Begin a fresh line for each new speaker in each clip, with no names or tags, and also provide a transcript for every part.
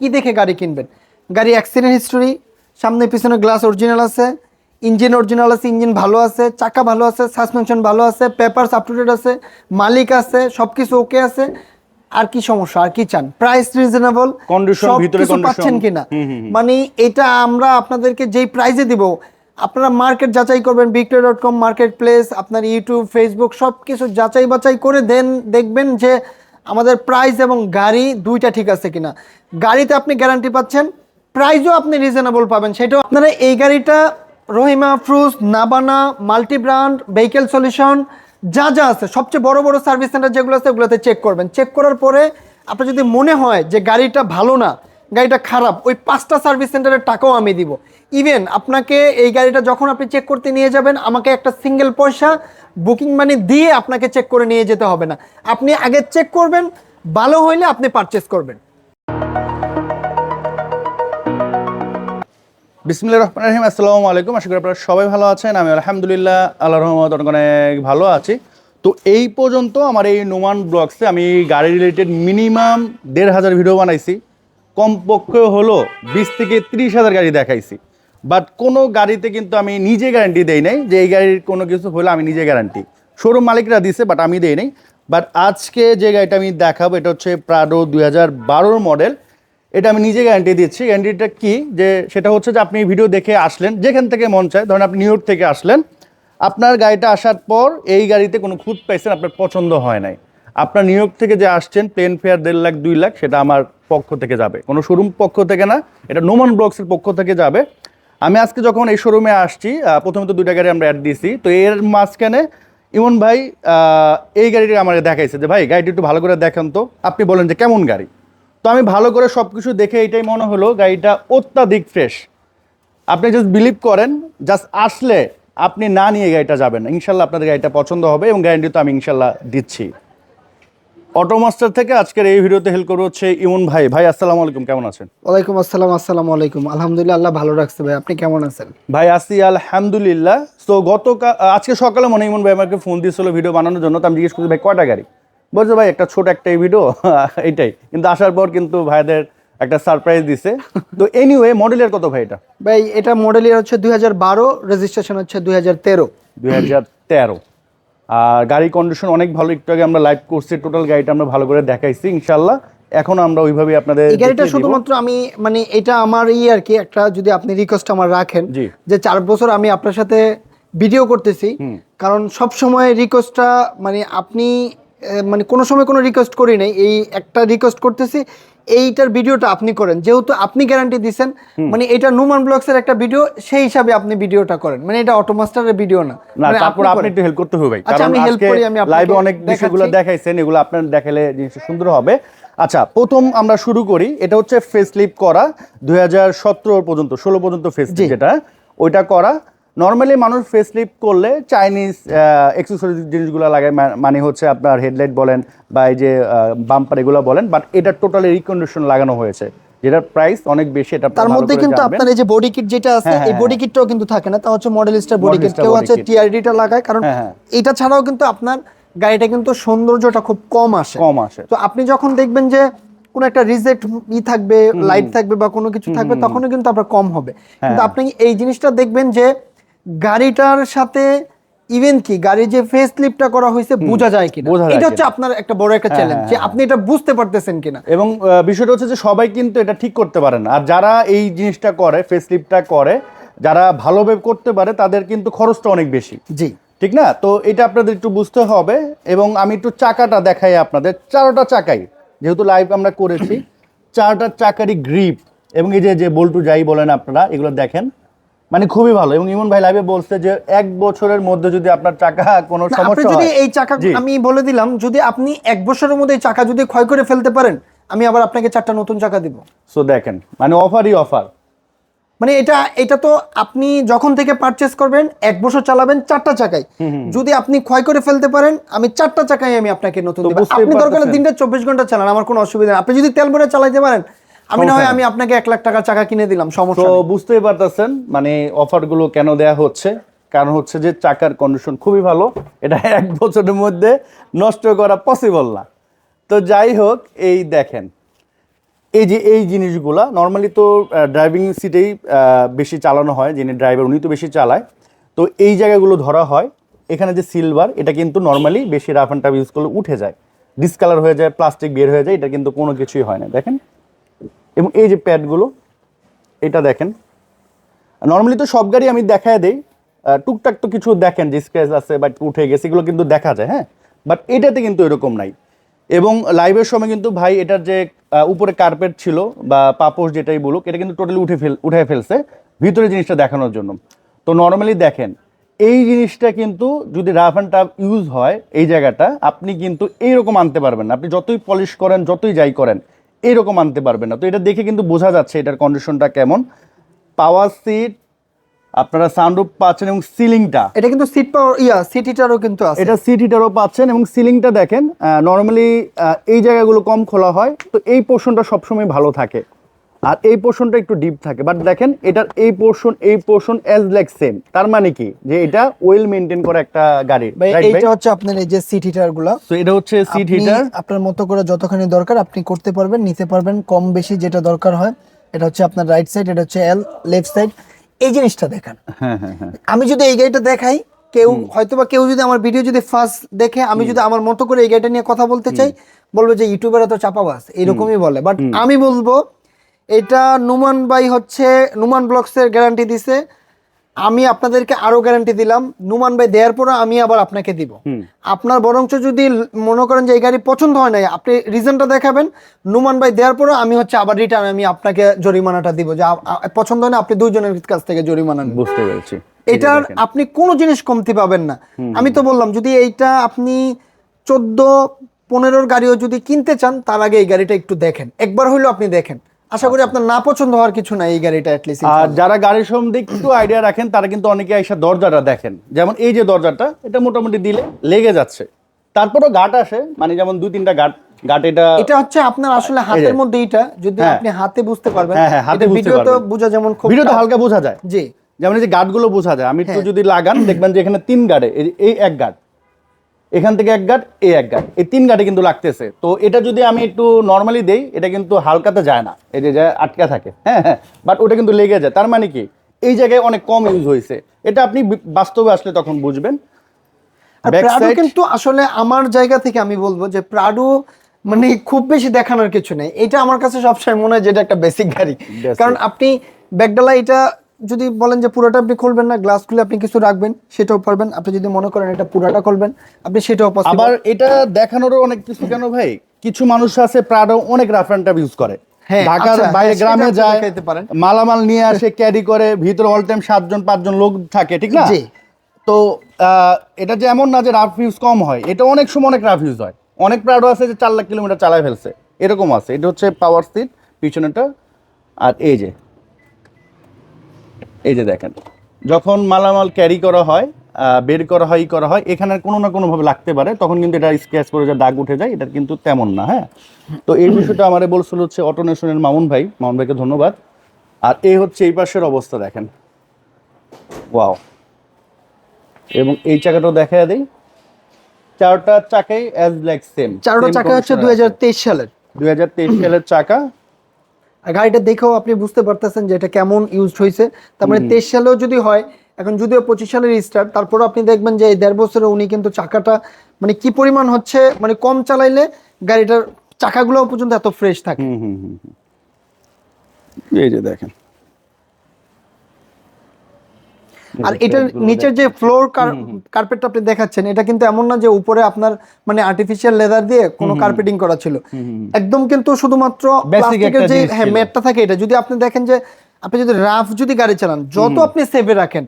কি দেখে গাড়ি কিনবেন? গাড়ি অ্যাক্সিডেন্ট হিস্টোরি সামনে পিছনে গ্লাস অরিজিনাল আছে ইঞ্জিন অরিজিনাল আছে ইঞ্জিন ভালো আছে চাকা ভালো আছে সাসপেনশন ভালো আছে পেপারস আপ টু ডেট আছে মালিক আছে সব কিছু ওকে আছে। আর কি সমস্যা আর কি চান? প্রাইস রিজনেবল
ভিতরে
পাচ্ছেন কিনা। মানে এটা আমরা আপনাদেরকে যেই প্রাইজে দিব আপনারা মার্কেট যাচাই করবেন Bikroy dot com market place আপনার ইউটিউব ফেসবুক সব কিছু যাচাই বাছাই করে দেন দেখবেন যে আমাদের প্রাইস এবং গাড়ি দুইটা ঠিক আছে কিনা। গাড়িতে আপনি গ্যারান্টি পাচ্ছেন প্রাইসও আপনি রিজনেবল পাবেন। সেটাও আপনারা এই গাড়িটা Rahima Afroz, Nabana multi brand vehicle solution যা যা আছে, সবচেয়ে বড় বড় সার্ভিস সেন্টার যেগুলো আছে, ওগুলোতে চেক করবেন। চেক করার পরে আপনার যদি মনে হয় যে গাড়িটা ভালো না গাড়িটা খারাপ, ওই পাঁচটা সার্ভিস সেন্টারের টাকাও আমি দিব। ইভেন আপনাকে এই গাড়িটা যখন আপনি চেক করতে নিয়ে যাবেন, আমাকে একটা সিঙ্গেল পয়সা বুকিং মানি দিয়ে আপনাকে চেক করে নিয়ে যেতে হবে না। আপনি আগে চেক করবেন, ভালো হইলে আপনি পারচেস করবেন।
বিসমিল্লাহ রহমান রহিম, আসসালামু আলাইকুম। আশা করি আপনারা সবাই ভালো আছেন। আমি আলহামদুলিল্লাহ আল্লাহ রহমত অনেক ভালো আছি। তো এই পর্যন্ত আমার এই নোমান ব্লগসে আমি গাড়ি রিলেটেড মিনিমাম দেড় হাজার ভিডিও বানাইছি। কমপক্ষে হলো বিশ থেকে তিরিশ হাজার গাড়ি দেখাইছি। বাট কোনো গাড়িতে কিন্তু আমি নিজে গ্যারান্টি দেই নাই যে এই গাড়ির কোনো কিছু হলে আমি নিজে গ্যারান্টি শোরুম মালিকরা দিছে বাট আমি দেই নাই। বাট আজকে যে গাড়িটা আমি দেখাবো, এটা হচ্ছে প্রাডো দুই হাজার বারোর মডেল এটা আমি নিজে গ্যারান্টি দিচ্ছি। গ্যারান্টিটা কি? যে সেটা হচ্ছে যে আপনি ভিডিও দেখে আসলেন, যেখান থেকে মন চায়। ধরেন আপনি নিউ ইয়র্ক থেকে আসলেন। আপনার গাড়িটা আসার পর এই গাড়িতে কোনো খুঁত পাইছেন, আপনার পছন্দ হয় নাই। আপনার নিউ ইয়র্ক থেকে যে আসছেন প্লেন ফেয়ার দেড় লাখ, দুই লাখ, সেটা আমার পক্ষ থেকে যাবে। কোনো শোরুম পক্ষ থেকে না, এটা নোমান ব্লগসের পক্ষ থেকে যাবে। আমি আজকে যখন এই শোরুমে আসছি প্রথমে তো দুইটা গাড়ি আমরা অ্যাড দিয়েছি তো এর মাঝখানে ইমন ভাই এই গাড়িটা আমার দেখাইছে যে, ভাই, গাড়িটা একটু ভালো করে দেখান তো। আপনি বলেন যে, কেমন গাড়ি? তো আমি ভালো করে সব কিছু দেখে এটাই মনে হলো, গাড়িটা অত্যাধিক ফ্রেশ আপনি জাস্ট বিলিভ করেন জাস্ট আসলে আপনি না নিয়ে গাড়িটা যাবেন। ইনশাল্লাহ আপনাদের গাড়িটা পছন্দ হবে এবং গ্যারান্টি তো আমি ইনশাল্লাহ দিচ্ছি। অটোমাস্টার থেকে আজকের এই ভিডিওতে হেল্প করব হচ্ছে ইমন ভাই। ভাই আসসালামু আলাইকুম কেমন আছেন?
ওয়ালাইকুম আসসালাম আসসালামু আলাইকুম। আলহামদুলিল্লাহ আল্লাহ ভালো রাখছে ভাই। আপনি কেমন আছেন?
ভাই আসি আলহামদুলিল্লাহ। তো গতকাল আজকে সকালে মনে ইমন ভাই আমাকে ফোন দিয়েছিল ভিডিও বানানোর জন্য তো আমি জিজ্ঞেস করছি ভাই কয়টা গাড়ি? বলছে ভাই একটা ছোট একটা ভিডিও এটাই। কিন্তু আসার পর কিন্তু ভাইদের একটা সারপ্রাইজ দিছে। তো এনিওয়ে মডেলের কত ভাই এটা?
ভাই এটা মডেল ইয়ার হচ্ছে দুই হাজার বারো রেজিস্ট্রেশন হচ্ছে দুই হাজার তেরো।
দুই হাজার তেরো। আর গাড়ি কন্ডিশন অনেক ভালো। একটু আগে আমরা লাইভ করছি টোটাল গাড়িটা আমরা ভালো করে দেখাইছি ইনশাল্লাহ এখন আমরা ওইভাবেই আপনাদের
গাড়িটা শুধুমাত্র আমি মানে এটা আমার ই আর কি একটা যদি আপনি রিকোয়েস্ট আমার রাখেন যে চার বছর আমি আপনার সাথে ভিডিও করতেছি কারণ সব সময় রিকোয়েস্টটা মানে আপনি মানে কোনো সময় কোনো রিকোয়েস্ট করি নাই এই একটা রিকোয়েস্ট করতেছি এইটার ভিডিওটা আপনি করেন। যেহেতু আপনি গ্যারান্টি দিচ্ছেন মানে এটা নুমান ব্লগসের একটা ভিডিও সেই হিসাবে আপনি ভিডিওটা করেন। মানে এটা অটোমাস্টারের ভিডিও না।
না
মানে
তারপর আপনি একটু হেল্প করতে হবে ভাই।
আচ্ছা,
কারণ আজকে
করি, আমি
লাইভে অনেক বিষয়গুলো। দেখাইছেন এগুলো আপনার দেখালে জিনিসটা সুন্দর হবে। আচ্ছা প্রথম আমরা শুরু করি এটা হচ্ছে ফেস লিপ করা দুই হাজার সতেরো পর্যন্ত ষোলো পর্যন্ত ফেস
জি।
যেটা ওইটা করা। নর্মালি মানুষ ফেস লিপ করলে চাইনিজ এক্সেসরিজ জিনিসগুলো লাগায় মা- মানে হচ্ছে আপনার হেডলাইট বলেন বা এই যে বাম্পার এগুলো বলেন বাট এটা টোটালি রিকন্ডিশন লাগানো হয়েছে। যেটার প্রাইস অনেক বেশি এটা
তার মধ্যে কিন্তু আপনার এই যে বডি কিট যেটা আছে
হ্যাঁ,
এই
হ্যাঁ,
বডি কিটটাও কিন্তু থাকে না তা হচ্ছে মডেলিস্টার বডি কিট কেউ আছে। টিআরডিটা লাগায় কারণ
হ্যাঁ, হ্যাঁ।
এটা ছাড়াও কিন্তু আপনার গাড়িটা কিন্তু সৌন্দর্যটা খুব কম আসে।
কম আসে।
তো আপনি যখন দেখবেন যে কোনো একটা রিজেক্ট ই থাকবে লাইট থাকবে বা কোনো কিছু থাকবে তখনও কিন্তু আপনার কম হবে। কিন্তু আপনি এই জিনিসটা দেখবেন যে গাড়িটার সাথে ইভেন কি গাড়ির যে ফেস লিফটটা করা হয়েছে বোঝা যায় কিনা? এটা হচ্ছে আপনার একটা বড় একটা চ্যালেঞ্জ যে আপনি এটা বুঝতে পারতেছেন কিনা?
এবং বিষয়টা হচ্ছে যে সবাই কিন্তু এটা ঠিক করতে পারে না। আর যারা এই জিনিসটা করে ফেসলিপটা করে যারা ভালোভাবে করতে পারে তাদের কিন্তু খরচটা অনেক বেশি।
জি।
ঠিক না? তো এটা আপনাদের একটু বুঝতে হবে এবং আমি একটু চাকাটা দেখাই আপনাদের। চারোটা চাকাই যেহেতু লাইভ আমরা করেছি চারটা চাকারই গ্রিপ এবং এই যে যে বল্টু যাই বলেন আপনারা এগুলো দেখেন। মানে খুবই ভালো। এবং ইমন ভাই লাইভে বলছে যে এক বছরের মধ্যে যদি আপনার চাকা কোনো সমস্যা
যদি এই চাকা আমি বলে দিলাম যদি আপনি এক বছরের মধ্যে এই চাকা যদি ক্ষয় করে ফেলতে পারেন আমি আবার আপনাকে চারটা নতুন চাকা দিব।
সো দেখেন মানে অফারই অফার
মানে এটা এটা তো আপনি যখন থেকে পারচেস করবেন এক বছর চালাবেন চারটা চাকায় যদি আপনি ক্ষয় করে ফেলতে পারেন আমি চারটা চাকায় আমি আপনাকে নতুন দিব। আপনি দরকার। দিনটা চব্বিশ ঘণ্টা চালান আমার কোনো অসুবিধা নেই। আপনি যদি তেল ভরে চালাইতে পারেন আমি না হয় আমি আপনাকে এক লাখ টাকার চাকা কিনে দিলাম সমস্যা।
বুঝতেই পারতেছেন মানে অফারগুলো কেন দেয়া হচ্ছে? কারণ হচ্ছে যে চাকার কন্ডিশন খুবই ভালো এটা এক বছরের মধ্যে নষ্ট করা পসিবল না। তো যাই হোক এই দেখেন এই যে এই জিনিসগুলা নর্মালি তো ড্রাইভিং সিটেই বেশি চালানো হয় যিনি ড্রাইভার উনি তো বেশি চালায়। তো এই জায়গাগুলো ধরা হয় এখানে যে সিলভার এটা কিন্তু নর্মালি বেশি রাফ অ্যান্ড টাফ ইউজ করলে উঠে যায়। ডিসকালার হয়ে যায় প্লাস্টিক বের হয়ে যায় এটা কিন্তু কোনো কিছুই হয় না দেখেন। এবং এই যে প্যাডগুলো, এটা দেখেন। নর্মালি তো সব গাড়ি আমি দেখায় দেই। টুকটাক তো কিছু দেখেন, যে স্ক্র্যাচ আছে বাট উঠে গেছে, এগুলো কিন্তু দেখা যায় হ্যাঁ? বাট এটাতে কিন্তু এরকম নাই। এবং লাইভের সময় কিন্তু ভাই এটার যে উপরে কার্পেট ছিল বা পাপোশ যেটাই বলুক, এটা কিন্তু টোটালি উঠে ফেল উঠে ফেলছে ভিতরে জিনিসটা দেখানোর জন্য। তো নর্মালি দেখেন, এই জিনিসটা কিন্তু যদি রাফ অ্যান্ড টাফ ইউজ হয় এই জায়গাটা, আপনি কিন্তু এইরকম আনতে পারবেন আপনি যতই পলিশ করেন, যতই যাই করেন এইরকম আনতে পারবে না। তো এটা দেখে কিন্তু বোঝা যাচ্ছে এটার কন্ডিশনটা কেমন। পাওয়ার সিট আপনারা সাউন্ড পাচ্ছেন এবং সিলিংটা
এটা কিন্তু সিট পাওয়ার ইয়া সিট হিটারও কিন্তু আছে।
এটা সিট হিটারও পাচ্ছেন এবং সিলিংটা দেখেন নর্মালি এই জায়গাগুলো কম খোলা হয়। তো এই পোর্শনটা সবসময় ভালো থাকে। আর এই পোর্শনটা একটু ডিপ থাকে। বাট দেখেন এটার এই পোর্শন এই পোর্শন অ্যাজ লাইক সেম তার মানে কি? যে এটা ওয়েল মেনটেন করা একটা গাড়ি
ভাই এইটা হচ্ছে আপনার এই যে সিট হিটারগুলো।
তো এটা হচ্ছে সিট হিটার
আপনার মতো করে যতখানি দরকার আপনি করতে পারবেন নিতে পারবেন কম বেশি যেটা দরকার হয় এটা হচ্ছে আপনার রাইট সাইড এটা হচ্ছে এল লেফট সাইড এই জিনিসটা দেখান।
হ্যাঁ হ্যাঁ হ্যাঁ।
আমি যদি এই গাড়িটা দেখাই কেউ হয়তোবা কেউ যদি আমার ভিডিও যদি ফার্স্ট দেখে আমি যদি আমার মতো করে এই গাড়িটা নিয়ে কথা বলতে চাই বলবে যে ইউটিউবের তো চাপাবাস এরকমই বলে। বাট আমি বলব এটা নুমান বাই হচ্ছে নুমান ব্লগসের গ্যারান্টি দিছে। আমি আপনাদেরকে আরও গ্যারান্টি দিলাম। নুমান ভাই দেওয়ার পরে আমি আবার আপনাকে দিব। আপনার বরঞ্চ যদি মনে করেন যে এই গাড়ি পছন্দ হয় নাই আপনি রিজনটা দেখাবেন। নুমান ভাই দেওয়ার পরে আমি হচ্ছে আবার রিটার্ন আমি আপনাকে জরিমানাটা দিব যে পছন্দ হয় না আপনি দুইজনের কাছ থেকে জরিমানা
বুঝতে পেরেছি।
এটার আপনি কোনো জিনিস কমতি পাবেন না। আমি তো বললাম যদি এইটা আপনি চোদ্দ পনেরোর গাড়িও যদি কিনতে চান তার আগে এই গাড়িটা একটু দেখেন। একবার হইলেও আপনি দেখেন। আশা করি আপনার না পছন্দ হওয়ার কিছু নাই এই গাড়িটা অ্যাটলিস্ট
আর যারা গাড়ির সম্বন্ধে একটু আইডিয়া রাখেন তারা কিন্তু অনেকে এসে দরজাটা দেখেন যেমন এই যে দরজাটা এটা মোটামুটি দিলে লেগে যাচ্ছে তারপরও গাট আসে মানে যেমন দুই তিনটা গাট গাট এটা
এটা হচ্ছে আপনার আসলে হাতের মধ্যে এইটা যদি
হ্যাঁ।
আপনি হাতে বুঝতে পারবেন
হ্যাঁ, হ্যাঁ, হাতে
এটা
বুঝতে
ভিডিওতে
পারবেন।
বোঝা যেমন খুব
ভিডিওতে। হালকা বোঝা যায়
জি
যেমন এই যে গাটগুলো বোঝা যায় আমি একটু
হ্যাঁ।
যদি লাগান দেখবেন যে এখানে তিন গাড়ে এই এই এক গাট এখান থেকে এক গাট এই এক গাট। এই তিন গাটে কিন্তু লাগতেছে। তো এটা যদি আমি একটু নর্মালি দেই এটা কিন্তু হালকাতে যায় না। এই যে যায় আটকা থাকে। হ্যাঁ হ্যাঁ বাট ওটা কিন্তু লেগে যায়। তার মানে কি? এই জায়গায় অনেক কম ইউজ হয়েছে। এটা আপনি বাস্তবে আসলে তখন বুঝবেন।
প্রাডো কিন্তু আসলে আমার জায়গা থেকে আমি বলব যে প্রাডো মানে খুব বেশি দেখানোর কিছু নেই। এটা আমার কাছে সবসময় মনে হয় যে এটা একটা বেসিক গাড়ি। কারণ আপনি ব্যাগডালা এটা যদি বলেন যে পুরোটা আপনি খুলবেন না গ্লাস খুলে আপনি কিছু রাখবেন সেটাও পারবেন আপনি যদি মনে করেন এটা পুরোটা খুলবেন আপনি সেটাও
আবার এটা দেখানোরও অনেক কিছু কেন ভাই? কিছু মানুষ আছে প্রাডো অনেক রাফ অ্যান্ড ইউজ করে।
হ্যাঁ,
ঢাকার
আচ্ছা,
বাইরে
হ্যাঁ,
গ্রামে যায় মালামাল নিয়ে আসে ক্যারি করে ভিতরে অল টাইম সাতজন পাঁচজন লোক থাকে ঠিক না? তো আহ, এটা যে এমন না যে রাফ ইউজ কম হয় এটা অনেক সময় অনেক রাফ ইউজ হয়। অনেক প্রাডো আছে যে চার লাখ কিলোমিটার চালায় ফেলছে এরকম আছে। এটা হচ্ছে পাওয়ার সিট পিছনেটা আর এই যে এই যে দেখেন যখন মালামাল ক্যারি করা হয় বের করা হয় করা হয় এখানে কোনো না কোনোভাবে লাগতে পারে তখন কিন্তু এটা স্ক্র্যাচ করে যে দাগ উঠে যায় এটা কিন্তু তেমন না হ্যাঁ? তো এই বিষয়টা আমারে বলছিল হচ্ছে অটোনেশনের মামুন ভাই মামুন ভাইকে ধন্যবাদ। আর এই হচ্ছে এই পাশের অবস্থা দেখেন। ওয়াও এবং এই চাকাটাও দেখা দেই। চারটা চাকাই অ্যাজ লাইক সেম
চারটা চাকা হচ্ছে দুই হাজার তেইশ সালের।
দুই হাজার তেইশ সালের চাকা।
গাড়িটা দেখেও আপনি বুঝতে পারতেছেন যে এটা কেমন ইউজড হয়েছে তার মানে তেইশ সালেও যদি হয় এখন যদিও পঁচিশ সালের স্টার্ট তারপরে আপনি দেখবেন যে এই দেড় বছরে উনি কিন্তু চাকাটা মানে কি পরিমাণ হচ্ছে মানে কম চালাইলে গাড়িটার চাকাগুলো পর্যন্ত এত ফ্রেশ থাকে।
এই যে দেখেন।
আর এটার নিচের যে ফ্লোর কার্পেটটা আপনি দেখাচ্ছেন এটা কিন্তু এমন না যে উপরে আপনার মানে আর্টিফিশিয়াল লেদার দিয়ে কোনো কার্পেটিং করা ছিল। একদম কিন্তু শুধুমাত্র প্লাস্টিকের যে হ্যাঁ ম্যাটটা থাকে এটা যদি আপনি দেখেন যে আপনি যদি রাফ যদি গাড়ি চালান যত আপনি সেভে রাখেন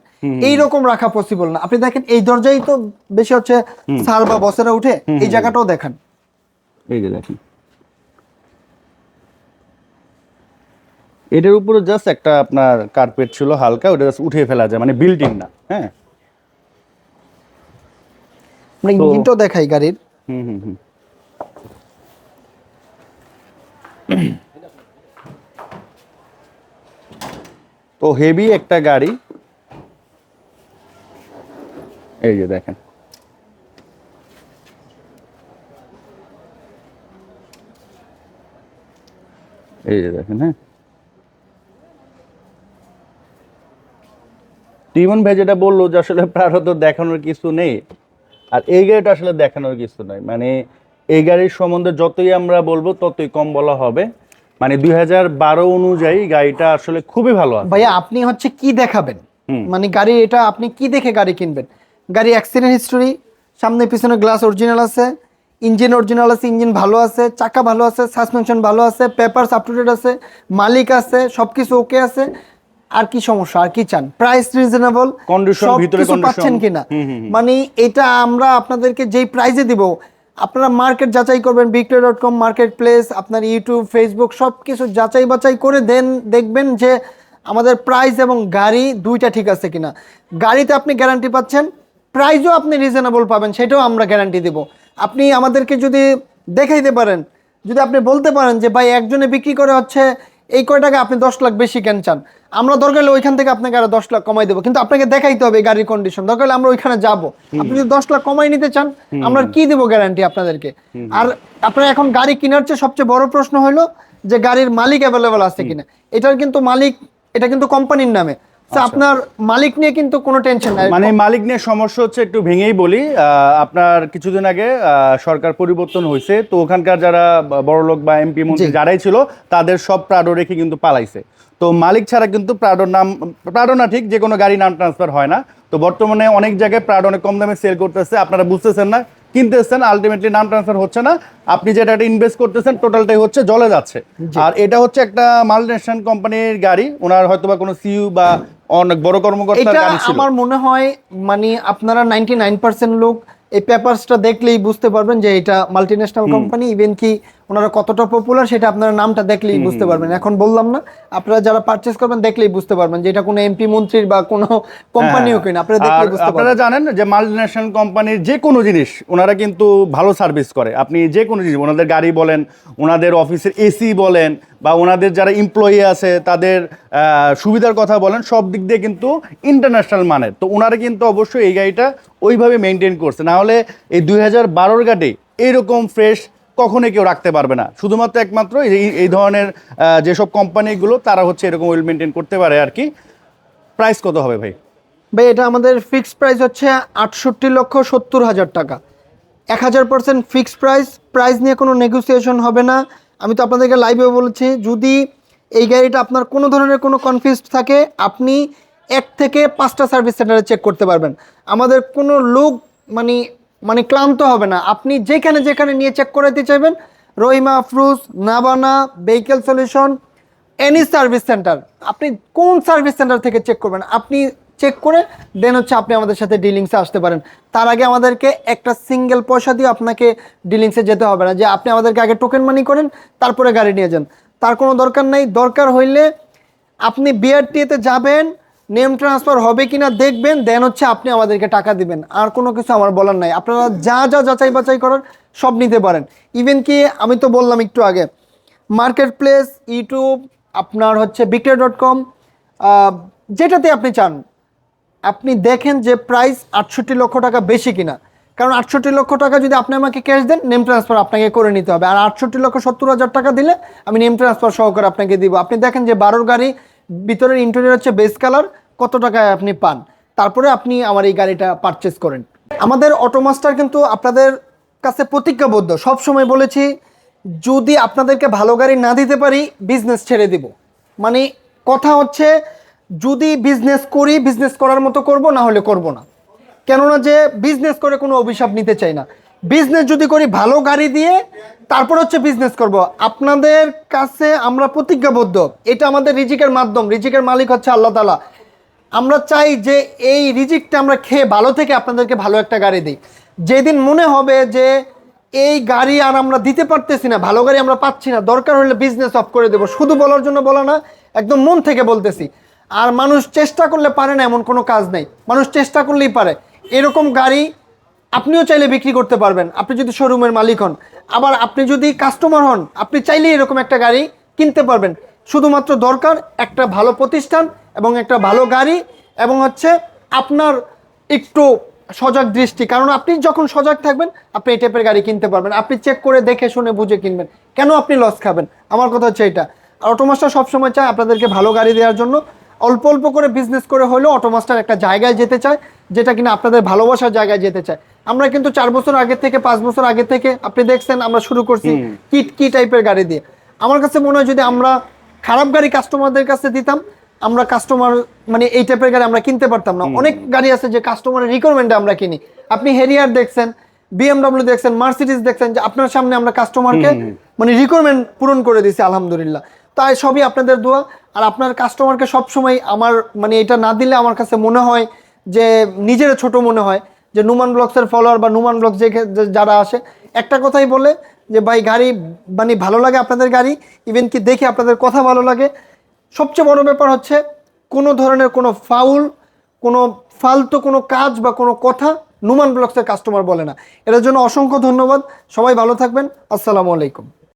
এই রকম রাখা পসিবল না। আপনি দেখেন এই দরজাই তো বেশি হচ্ছে সার বা বসেরা উঠে এই জায়গাটাও দেখান।
এই যে দেখেন। এটার উপরে জাস্ট একটা আপনার কার্পেট ছিল হালকা ওটা জাস্ট উঠিয়ে ফেলা যায় মানে বিল্ডিং না হ্যাঁ?
মানে ইঞ্জিনটাও দেখাই গাড়ির।
হুম হুম হুম। তো হেভি একটা গাড়ি। এই যে দেখেন। এই যে দেখেন হ্যাঁ? টিমন ভাই যেটা বলল যে আসলে প্রায় তো দেখানোর কিছু নেই আর এই গাড়িটা আসলে দেখানোর কিছু নয় মানে এই গাড়ির সম্বন্ধে যতই আমরা বলব ততই কম বলা হবে। মানে দুই হাজার বারো অনুযায়ী গাড়িটা আসলে খুবই ভালো
ভাইয়া আপনি হচ্ছে কি দেখাবেন? মানে গাড়ি এটা আপনি কি দেখে গাড়ি কিনবেন? গাড়ি অ্যাক্সিডেন্ট হিস্টোরি সামনে পিছনে গ্লাস অরিজিনাল আছে ইঞ্জিন অরিজিনাল আছে ইঞ্জিন ভালো আছে চাকা ভালো আছে সাসপেনশন ভালো আছে পেপারস আপ টু ডেট আছে মালিক আছে সব কিছু ওকে আছে। আর কি সমস্যা আর কি চান প্রাইস রিজনেবল
Condition, ভিতরে।
পাচ্ছেন কিনা। মানে এটা আমরা আপনাদেরকে যেই প্রাইজে দিব আপনারা মার্কেট যাচাই করবেন Bikroy dot com market place আপনার ইউটিউব ফেসবুক সব কিছু যাচাই বাছাই করে দেন দেখবেন যে আমাদের প্রাইস এবং গাড়ি দুইটা ঠিক আছে কিনা গাড়িতে আপনি গ্যারান্টি পাচ্ছেন প্রাইসও আপনি রিজনেবল পাবেন সেটাও আমরা গ্যারান্টি দেব আপনি আমাদেরকে যদি দেখাইতে পারেন যদি আপনি বলতে পারেন যে ভাই একজনে বিক্রি করে হচ্ছে এই কয় টাকা আপনি দশ লাখ বেশি কেন চান? আমরা দরকার হলে ওইখান থেকে আপনাকে আরও দশ লাখ কমাই দেবো। কিন্তু আপনাকে দেখাইতে হবে গাড়ির কন্ডিশন দরকার হলে আমরা ওইখানে যাব। আপনি যদি দশ লাখ কমাই নিতে চান আমরা কি দেবো গ্যারান্টি আপনাদেরকে? আর আপনার এখন গাড়ি কেনার চেয়ে সবচেয়ে বড় প্রশ্ন হলো যে গাড়ির মালিক অ্যাভেলেবেল আছে কিনা? এটার কিন্তু মালিক এটা কিন্তু কোম্পানির নামে। আপনার মালিক নিয়ে কিন্তু কোনো টেনশন নাই।
মানে মালিক নিয়ে সমস্যা হচ্ছে একটু ভেঙেই বলি আপনার কিছুদিন আগে সরকার পরিবর্তন হয়েছে তো ওখানকার যারা বড় লোক বা এমপি মন্ত্রী যারাই ছিল তাদের সব প্রাডো রেখে কিন্তু পালাইছে। তো মালিক ছাড়া কিন্তু প্রাডোর নাম প্রাডো না ঠিক যে কোনো গাড়ি নাম ট্রান্সফার হয় না। তো বর্তমানে অনেক জায়গায় প্রাডো অনেক কম দামে সেল করতেছে আপনারা বুঝতেছেন না কিনতেছেন আলটিমেটলি নাম ট্রান্সফার হচ্ছে না। আপনি যেটা ইনভেস্ট করতেছেন টোটালটাই হচ্ছে জলে যাচ্ছে। আর এটা হচ্ছে একটা মাল্টিনেশনাল কোম্পানির গাড়ি ওনার হয়তো বা কোনো সিইউ বা অনেক বড় কর্মকর্তা
এটা আমার মনে হয় মানে আপনারা নাইনটি নাইন পার্সেন্ট লোক এই পেপারসটা দেখলেই বুঝতে পারবেন যে এটা মাল্টিনেশনাল কোম্পানি ইভেন কি ওনারা কতটা পপুলার সেটা আপনারা নামটা দেখলেই বুঝতে পারবেন। এখন বললাম না আপনারা যারা পারচেস করবেন দেখলেই বুঝতে পারবেন যে এটা কোনো এমপি মন্ত্রীর বা কোনো কোম্পানিও কিনা আপনারা
হ্যাঁ।
দেখলেই বুঝতে
আপনারা জানেন যে মাল্টিন্যাশনাল কোম্পানির যে কোনো জিনিস ওনারা কিন্তু ভালো সার্ভিস করে। আপনি যে কোনো জিনিস ওনাদের গাড়ি বলেন ওনাদের অফিসের এসি বলেন বা ওনাদের যারা এমপ্লয়ি আছে তাদের আহ, সুবিধার কথা বলেন সব দিক দিয়ে কিন্তু ইন্টারন্যাশনাল মানের। তো ওনারা কিন্তু অবশ্যই এই গাড়িটা ওইভাবে মেনটেন করছে। না হলে এই দুই হাজার বারোর গাড়ি এইরকম ফ্রেশ কখনোই কেউ রাখতে পারবে না। শুধুমাত্র একমাত্র এই ধরনের যেসব কোম্পানিগুলো, তারা হচ্ছে এরকম ওয়েল মেনটেন করতে পারে আর কি। প্রাইস কত হবে ভাই?
ভাই, এটা আমাদের ফিক্সড প্রাইস হচ্ছে আটষট্টি লক্ষ সত্তর হাজার টাকা। এক হাজার পার্সেন্ট ফিক্সড প্রাইস প্রাইস নিয়ে কোনো নেগোসিয়েশন হবে না। আমি তো আপনাদেরকে লাইভে বলেছি, যদি এই গাড়িটা আপনার কোনো ধরনের কোনো কনফিউজ থাকে, আপনি এক থেকে পাঁচটা সার্ভিস সেন্টারে চেক করতে পারবেন। আমাদের কোনো লোক মানে মানে ক্লান্ত হবে না। আপনি যেখানে যেখানে নিয়ে চেক করাতে চাইবেন, Rahima Afroz Nabana vehicle solution any service centre আপনি কোন সার্ভিস সেন্টার থেকে চেক করবেন? আপনি চেক করে দেন হচ্ছে আপনি আমাদের সাথে ডিলিংসে আসতে পারেন। তার আগে আমাদেরকে একটা সিঙ্গেল পয়সা দিয়ে আপনাকে ডিলিংসে যেতে হবে না, যে আপনি আমাদেরকে আগে টোকেন মানি করেন, তারপরে গাড়ি নিয়ে যান। তার কোনো দরকার নাই। দরকার হইলে আপনি বিআরটিএতে যাবেন নেম ট্রান্সফার হবে কিনা দেখবেন দেন হচ্ছে আপনি আমাদেরকে টাকা দিবেন। আর কোনো কিছু আমার বলার নাই। আপনারা যা যা যাচাই বাছাই করার সব নিতে পারেন। ইভেন কি, আমি তো বললাম একটু আগে মার্কেট প্লেস ইউটিউব আপনার হচ্ছে বিক্রয় ডট কম যেটাতে আপনি চান। আপনি দেখেন যে প্রাইস আটষট্টি লক্ষ টাকা বেশি কিনা। কারণ আটষট্টি লক্ষ টাকা যদি আপনি আমাকে ক্যাশ দেন নেম ট্রান্সফার আপনাকে করে নিতে হবে। আর আটষট্টি লক্ষ সত্তর হাজার টাকা দিলে আমি নেম ট্রান্সফার সহকারে আপনাকে দিব। আপনি দেখেন যে বারোর গাড়ি ভিতরের ইন্টেরিয়র হচ্ছে বেস কালার কত টাকায় আপনি পান? তারপরে আপনি আমার এই গাড়িটা পারচেস করেন। আমাদের অটোমাস্টার কিন্তু আপনাদের কাছে প্রতিজ্ঞাবদ্ধ। সব সময় বলেছি, যদি আপনাদেরকে ভালো গাড়ি না দিতে পারি বিজনেস ছেড়ে দিব। মানে কথা হচ্ছে, যদি বিজনেস করি বিজনেস করার মতো করব, না হলে করব না। কেননা যে বিজনেস করে কোনো অভিশাপ নিতে চাই না। বিজনেস যদি করি ভালো গাড়ি দিয়ে, তারপর হচ্ছে বিজনেস করব। আপনাদের কাছে আমরা প্রতিজ্ঞাবদ্ধ। এটা আমাদের রিজিকের মাধ্যম। রিজিকের মালিক হচ্ছে আল্লাহ তালা আমরা চাই যে এই রিজিকটা আমরা খেয়ে ভালো থেকে আপনাদেরকে ভালো একটা গাড়ি দিই। যেদিন মনে হবে যে এই গাড়ি আর আমরা দিতে পারতেছি না, ভালো গাড়ি আমরা পাচ্ছি না, দরকার হলে বিজনেস অফ করে দেবো। শুধু বলার জন্য বলা না, একদম মন থেকে বলতেছি। আর মানুষ চেষ্টা করলে পারে না এমন কোনো কাজ নেই। মানুষ চেষ্টা করলেই পারে। এরকম গাড়ি আপনিও চাইলে বিক্রি করতে পারবেন। আপনি যদি শোরুমের মালিক হন। আবার আপনি যদি কাস্টমার হন, আপনি চাইলেই এরকম একটা গাড়ি কিনতে পারবেন। শুধুমাত্র দরকার একটা ভালো প্রতিষ্ঠান এবং একটা ভালো গাড়ি এবং হচ্ছে আপনার একটু সজাগ দৃষ্টি। কারণ আপনি যখন সজাগ থাকবেন, আপনি এই টাইপের গাড়ি কিনতে পারবেন। আপনি চেক করে দেখে শুনে বুঝে কিনবেন। কেন আপনি লস খাবেন? আমার কথা হচ্ছে এটা আর অটোমাস্টার সবসময় চায় আপনাদেরকে ভালো গাড়ি দেওয়ার জন্য। অল্প অল্প করে বিজনেস করে হলেও অটোমাস্টার একটা জায়গায় যেতে চায়। যেটা কিনা আপনাদের ভালোবাসার জায়গায় যেতে চায়। আমরা কিন্তু চার বছর আগে থেকে পাঁচ বছর আগে থেকে আপনি দেখছেন আমরা শুরু করছি কিট কি টাইপের গাড়ি দিয়ে। আমার কাছে মনে হয় যদি আমরা খারাপ গাড়ি কাস্টমারদের কাছে দিতাম আমরা কাস্টমার মানে এই টাইপের গাড়ি আমরা কিনতে পারতাম না। অনেক গাড়ি আছে যে কাস্টমারের রিকোয়ারমেন্টে আমরা কিনি। আপনি হেরিয়ার দেখছেন বিএমডব্লিউ দেখছেন মার্সিডিস দেখছেন যে আপনার সামনে আমরা কাস্টমারকে মানে রিকোয়ারমেন্ট পূরণ করে দিছি আলহামদুলিল্লাহ। তাই সবই আপনাদের দোয়া। আর আপনার কাস্টমারকে সবসময় আমার মানে এটা না দিলে আমার কাছে মনে হয় যে নিজের ছোট মনে হয়, যে নুমান ব্লগসের ফলোয়ার বা নুমান যে- যারা আসে, একটা কথাই বলে যে, ভাই, গাড়ি মানে ভালো লাগে আপনাদের গাড়ি ইভেন কি দেখে আপনাদের কথা ভালো লাগে। সবচেয়ে বড় ব্যাপার হচ্ছে, কোনো ধরনের কোনো ফাউল কোনো ফালতু কোনো কাজ বা কোনো কথা নুমান ব্লগসের কাস্টমার বলে না। এটার জন্য অসংখ্য ধন্যবাদ। সবাই ভালো থাকবেন। আসসালামু আলাইকুম।